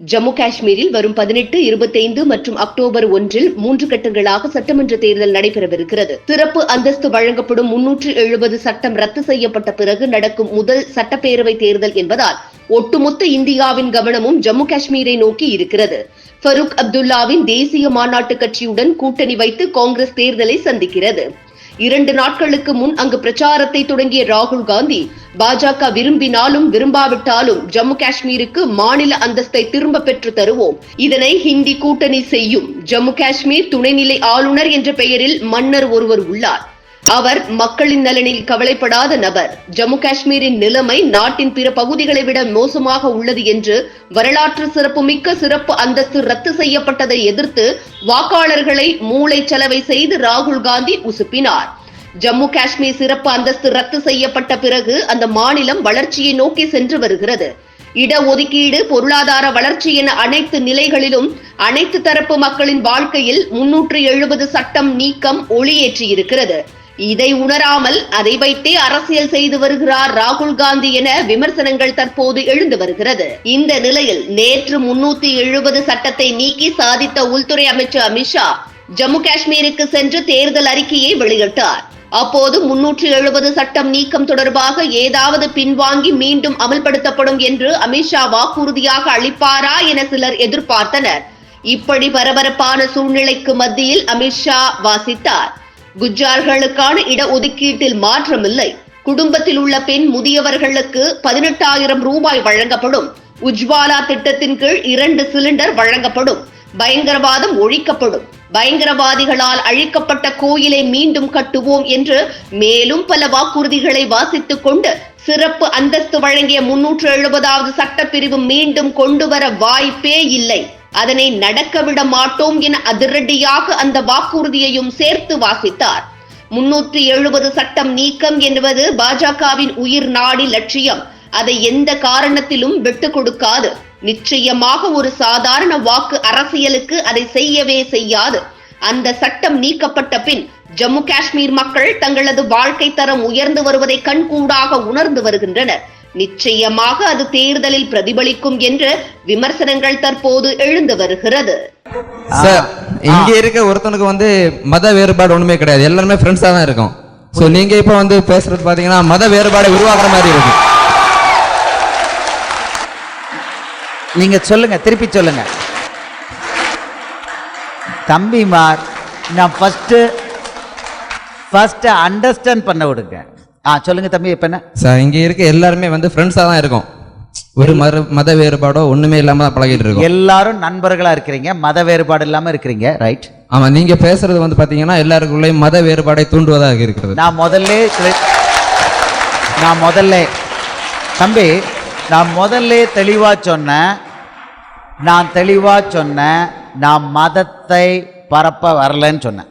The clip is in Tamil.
ஜம்மு காஷ்மீரில் வரும் பதினெட்டு இருபத்தைந்து மற்றும் அக்டோபர் ஒன்றில் மூன்று கட்டங்களாக சட்டமன்ற தேர்தல் நடைபெறவிருக்கிறது. சிறப்பு அந்தஸ்து வழங்கப்படும் முன்னூற்று எழுபது சட்டம் ரத்து செய்யப்பட்ட பிறகு நடக்கும் முதல் சட்டப்பேரவை தேர்தல் என்பதால் ஒட்டுமொத்த இந்தியாவின் கவனமும் ஜம்மு காஷ்மீரை நோக்கி இருக்கிறது. ஃபரூக் அப்துல்லாவின் தேசிய மாநாட்டு கட்சியுடன் கூட்டணி வைத்து காங்கிரஸ் தேர்தலை சந்திக்கிறது. இரண்டு நாட்களுக்கு முன் அங்கு பிரச்சாரத்தை தொடங்கிய ராகுல் காந்தி பாஜக விரும்பினாலும் விரும்பாவிட்டாலும் ஜம்மு காஷ்மீருக்கு மாநில அந்தஸ்தை திரும்ப பெற்று தருவோம். இதனை ஹிந்தி கூட்டணி செய்யும் ஜம்மு காஷ்மீர் துணைநிலை ஆளுநர் என்ற பெயரில் மன்னர் ஒருவர் உள்ளார். அவர் மக்களின் நலனில் கவலைப்படாத நபர். ஜம்மு காஷ்மீரின் நிலைமை நாட்டின் பிற பகுதிகளை விட மோசமாக உள்ளது என்று வரலாற்று சிறப்புமிக்க சிறப்பு அந்தஸ்து ரத்து செய்யப்பட்டதை எதிர்த்து வாக்காளர்களை மூளை செலவை செய்து ராகுல் காந்தி உசுப்பினார். ஜம்மு காஷ்மீர் சிறப்பு அந்தஸ்து ரத்து செய்யப்பட்ட பிறகு அந்த மாநிலம் வளர்ச்சியை நோக்கி சென்று வருகிறது. இடஒதுக்கீடு பொருளாதார வளர்ச்சி என அனைத்து நிலைகளிலும் அனைத்து தரப்பு மக்களின் வாழ்க்கையில் முன்னூற்று எழுபது சட்டம் நீக்கம் ஒளியேற்றியிருக்கிறது. இதை உணராமல் அதை வைத்தே அரசியல் செய்து வருகிறார் ராகுல் காந்தி என விமர்சனங்கள் தற்போது எழுந்து வருகிறது. இந்த நிலையில் நேற்று முன்னூத்தி எழுபது சட்டத்தை நீக்கி சாதித்த உள்துறை அமைச்சர் அமித்ஷா ஜம்மு காஷ்மீருக்கு சென்று தேர்தல் அறிக்கையை வெளியிட்டார். அப்போது முன்னூற்று எழுபது சட்டம் நீக்கம் தொடர்பாக ஏதாவது பின்வாங்கி மீண்டும் அமல்படுத்தப்படும் என்று அமித்ஷா வாக்குறுதியாக அளிப்பாரா என சிலர் எதிர்பார்த்தனர். இப்படி பரபரப்பான சூழ்நிலைக்கு மத்தியில் அமித்ஷா வாசித்தார். குஜார்களுக்கான இடஒதுக்கீட்டில் மாற்றமில்லை. குடும்பத்தில் உள்ள பெண் முதியவர்களுக்கு பதினெட்டாயிரம் ரூபாய் வழங்கப்படும். உஜ்வாலா திட்டத்தின் கீழ் இரண்டு சிலிண்டர் வழங்கப்படும். பயங்கரவாதம் ஒழிக்கப்படும். பயங்கரவாதிகளால் அழிக்கப்பட்ட கோயிலை மீண்டும் கட்டுவோம் என்று மேலும் பல வாக்குறுதிகளை வாசித்துக் கொண்டு சிறப்பு அந்தஸ்து வழங்கிய முன்னூற்று எழுபதாவது சட்டப்பிரிவு மீண்டும் கொண்டு வர வாய்ப்பே இல்லை. அதனை நடக்க விட மாட்டோம் என அதிரடியாக அந்த வாக்குறுதியையும் சேர்த்து வாசித்தார். முன்னூற்றி எழுபது சட்டம் நீக்கம் என்பது பாஜகவின் உயிர் நாடி லட்சியம். அதை எந்த காரணத்திலும் விட்டு கொடுக்காது. நிச்சயமாக ஒரு சாதாரண வாக்கு அரசியலுக்கு அதை செய்யவே செய்யாது. அந்த சட்டம் நீக்கப்பட்ட பின் ஜம்மு காஷ்மீர் மக்கள் தங்களது வாழ்க்கை தரம் உயர்ந்து வருவதை கண்கூடாக உணர்ந்து வருகின்றனர். நிச்சயமாக அது தேர்தலில் பிரதிபலிக்கும் என்று விமர்சனங்கள் தற்போது எழுந்து வருகிறது. சார் இங்க இருக்க ஒருத்தனுக்கு வந்து மத வேறுபாடு ஒண்ணுமே கிடையாது. எல்லாருமே ஃப்ரெண்ட்ஸா தான் இருக்கும். சோ நீங்க இப்ப வந்து பேசுறது பாத்தீங்கன்னா மத வேறுபாடை உருவாக்குற மாதிரி இருக்கு. நீங்க சொல்லுங்க திருப்பி சொல்லுங்க. தம்பிமார் நான் ஃபர்ஸ்ட் ஃபர்ஸ்ட் அண்டர்ஸ்டாண்ட் பண்ண விடுங்க. ஆ சொல்லுங்க தம்பி இப்ப என்ன? சார் இங்க இருக்க எல்லாருமே வந்து ஃப்ரெண்ட்ஸா தான் இருக்கும். ஒரு மத மத வேறுபாடோ ஒண்ணுமே இல்லாம தான் பழகிட்டு இருக்கோம். எல்லாரும் நண்பர்களா இருக்கிறீங்க மத வேறுபாடு இல்லாம இருக்கிறீங்க ரைட் ஆமா நீங்க பேசுறது வந்து பாத்தீங்கன்னா எல்லாருக்குள்ளேயும் மத வேறுபாடை தூண்டுவதாக இருக்கிறது. நான் முதல்ல நான் முதல்ல தம்பி நான் முதல்ல தெளிவா சொன்னேன் நான் தெளிவா சொன்னேன் நான் மதத்தை பரப்ப வரலன்னு சொன்னேன்.